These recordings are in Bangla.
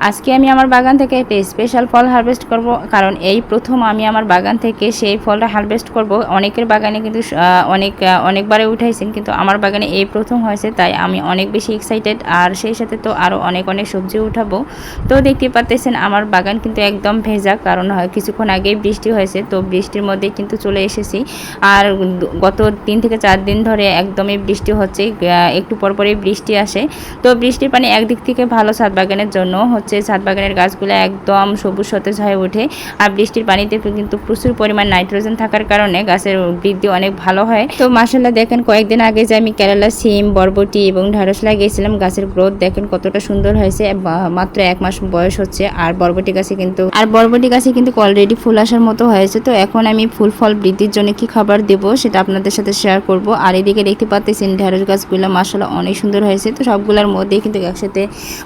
আজকে আমি আমার বাগান থেকে একটা স্পেশাল ফল হারভেস্ট করব, কারণ এই প্রথম আমি আমার বাগান থেকে সেই ফলটা হারভেস্ট করব। অনেকের বাগানে কিন্তু অনেক অনেকবারে উঠাইছেন, কিন্তু আমার বাগানে এই প্রথম হয়েছে, তাই আমি অনেক বেশি এক্সাইটেড আর সেই সাথে তো আরও অনেক অনেক সবজি উঠাবো। তো দেখতে পাচ্ছেন আমার বাগান কিন্তু একদম ভেজা, কারণ হয় কিছুক্ষণ আগেই বৃষ্টি হয়েছে, তো বৃষ্টির মধ্যে কিন্তু চলে এসেছি। আর গত তিন থেকে চার দিন ধরে একদমই বৃষ্টি হচ্ছে একটু পরপরই বৃষ্টি আসে। তো বৃষ্টির পানি একদিক থেকে ভালো ছাদ বাগানের জন্য হচ্ছে ছাদ বাগানের গাছগুলো একদম সবুজ সতেজ হয়ে ওঠে। আর বৃষ্টির পানিতে কিন্তু প্রচুর পরিমাণ নাইট্রোজেন থাকার কারণে গাছের বৃদ্ধি অনেক ভালো হয়। তো মাসাল্লাহ দেখেন, কয়েকদিন আগে যে আমি কেরালা, সিম, বরবটি এবং ঢ্যাঁড়স লাগিয়েছিলাম, গাছের গ্রোথ দেখেন কতটা সুন্দর হয়েছে। মাত্র এক মাস বয়স হচ্ছে, আর বরবটি গাছে কিন্তু আর বরবটি গাছে কিন্তু অলরেডি ফুল আসার মতো হয়েছে। তো এখন আমি ফুল ফল বৃদ্ধির জন্য কি খাবার দেব সেটা আপনাদের সাথে শেয়ার করব। আর এদিকে দেখতে পাচ্ছেন ঢেঁড়স গাছগুলো মাসাল্লাহ অনেক সুন্দর হয়েছে। তো সবগুলোর মধ্যেই কিন্তু একসাথে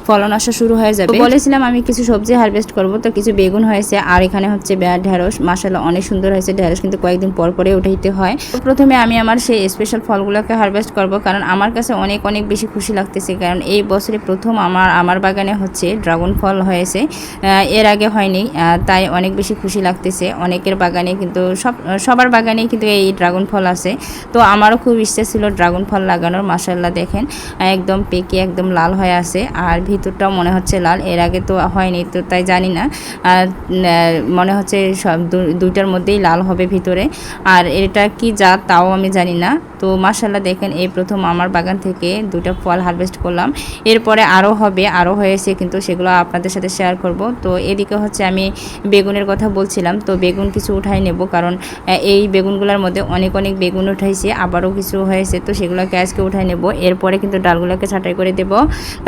ফলন আসা শুরু হয়ে যাবে। বলেছিলাম আমি কিছু সবজি হারভেস্ট করব, তো কিছু বেগুন হয়েছে, আর এখানে হচ্ছে ঢেঁড়স মাসাল্লাহ অনেক সুন্দর হয়েছে ঢেঁড়স, কিন্তু কয়েকদিন পর পরে উঠাইতে হয়। প্রথমে আমি আমার সেই স্পেশাল ফলগুলোকে হারভেস্ট করব, কারণ আমার কাছে অনেক অনেক বেশি খুশি লাগতেছে, কারণ এই বছরে প্রথম আমার আমার বাগানে হচ্ছে ড্রাগন ফল হয়েছে এর আগে হয়নি তাই অনেক বেশি খুশি লাগতেছে। অনেকের বাগানে কিন্তু সব, সবার বাগানেই কিন্তু এই ড্রাগন ফল আছে। তো আমারও খুব ইচ্ছে ছিল ড্রাগন ফল লাগানোর মাসাল্লাহ দেখেন, একদম পেকে একদম লাল হয়ে আছে, আর ভিতরটাও মনে হচ্ছে লাল, এর আগে তো হয়নি, তো তাই জানি না। আর মনে হচ্ছে সব দুইটার মধ্যেই লাল হবে ভিতরে। আর এটা কি যা তাও আমি জানি না। তো মাসাল্লাহ দেখেন এই প্রথম আমার বাগান থেকে দুটো ফল হারভেস্ট করলাম। এরপরে আরও হবে আরও হয়েছে কিন্তু সেগুলো আপনাদের সাথে শেয়ার করব। তো এদিকে হচ্ছে আমি বেগুনের কথা বলছিলাম তো বেগুন কিছু উঠাই নেব কারণ এই বেগুনগুলোর মধ্যে অনেক অনেক বেগুন উঠাইছে আবারও কিছু হয়েছে তো সেগুলোকে আজকে উঠাই নেব। এরপরে কিন্তু ডালগুলোকে ছাঁটাই করে দেব।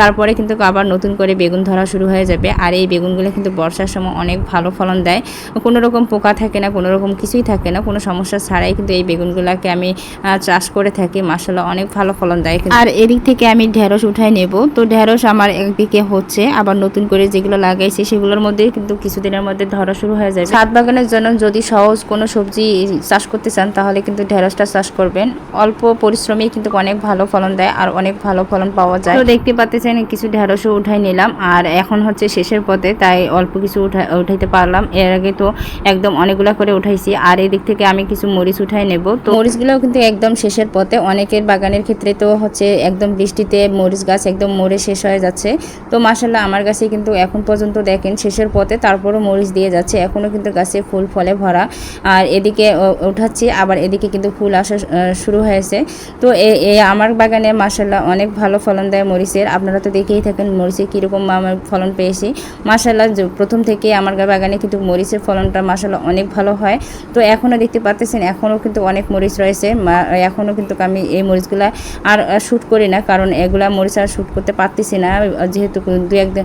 তারপরে কিন্তু আবার নতুন করে বেগুন ধরা শুরু হয়ে যাবে। আর এই বেগুনগুলো কিন্তু বর্ষার সময় অনেক ভালো ফলন দেয়। কোনো রকম পোকা থাকে না কোনো রকম কিছুই থাকে না কোনো সমস্যা ছাড়াই কিন্তু এই বেগুনগুলোকে আমি আহ, চাষ করে থাকি মাসাল্লাহ অনেক ভালো ফলন দেয় আর এদিক থেকে আমি ঢেঁড়স উঠাই নেব। তো ঢেঁড়স আমার একদিকে হচ্ছে আবার নতুন করে যেগুলো লাগাইছি সেগুলোর মধ্যে কিন্তু কিছুদিনের মধ্যে ধরা শুরু হয়ে যাবে। ছাদ বাগানের জন্য যদি সহজ কোনো সবজি চাষ করতে চান তাহলে কিন্তু ঢেঁড়সটা চাষ করবেন। অল্প পরিশ্রমে কিন্তু অনেক ভালো ফলন দেয় আর অনেক ভালো ফলন পাওয়া যায়। তো দেখতে পাচ্ছেন কিছু ঢেঁড়সও উঠাই নিলাম। আর এখন হচ্ছে শেষের পথে তাই অল্প কিছু উঠা উঠাইতে পারলাম। এর আগে তো একদম অনেকগুলা করে উঠাইছি। আর এদিক থেকে আমি কিছু মরিচ উঠাই নেব। তো মরিচগুলোও কিন্তু একদম শেষের পথে অনেকের বাগানের ক্ষেত্রে তো হচ্ছে একদম বৃষ্টিতে মরিচ গাছ একদম মরে শেষ হয়ে যাচ্ছে। তো মাসাল্লাহ আমার গাছে কিন্তু এখন পর্যন্ত দেখেন শেষের পথে তারপরও মরিচ দিয়ে যাচ্ছে। এখনও কিন্তু গাছে ফুল ফলে ভরা। আর এদিকে উঠাচ্ছি, আবার এদিকে কিন্তু ফুল আসা শুরু হয়েছে। তো এ- আমার বাগানে মাসাল্লাহ অনেক ভালো ফলন দেয় মরিচের। আপনারা তো দেখেই থাকেন মরিচে কীরকম আমার ফলন পেয়েছি। মাসাল্লাহ প্রথম থেকে আমার বাগানে কিন্তু মরিচের ফলনটা মাসাল্লাহ অনেক ভালো হয়। তো এখনও দেখতে পাচ্ছেন এখনও কিন্তু অনেক মরিচ রয়েছে। মা- এখনও কিন্তু আমি এই মরিচগুলা আর শ্যুট করি না, কারণ এগুলা মরিচ আর শ্যুট করতে পারতেছি না। যেহেতু দু একদিন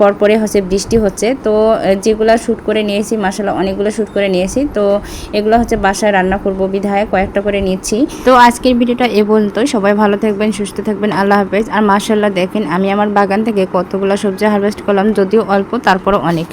পরপরে হচ্ছে বৃষ্টি হচ্ছে, তো যেগুলা শ্যুট করে নিয়েছি মাসাল্লাহ অনেকগুলো শ্যুট করে নিয়েছি, তো এগুলো হচ্ছে বাসায় রান্না করব, বিধায় কয়েকটা করে নিচ্ছি। তো আজকের ভিডিওটা এ পর্যন্ত সবাই ভালো থাকবেন, সুস্থ থাকবেন, আল্লাহ হাফেজ। আর মাসাল্লাহ দেখেন, আমি আমার বাগান থেকে কতগুলো সবজি হারভেস্ট করলাম, যদিও অল্প, তারপরও অনেক।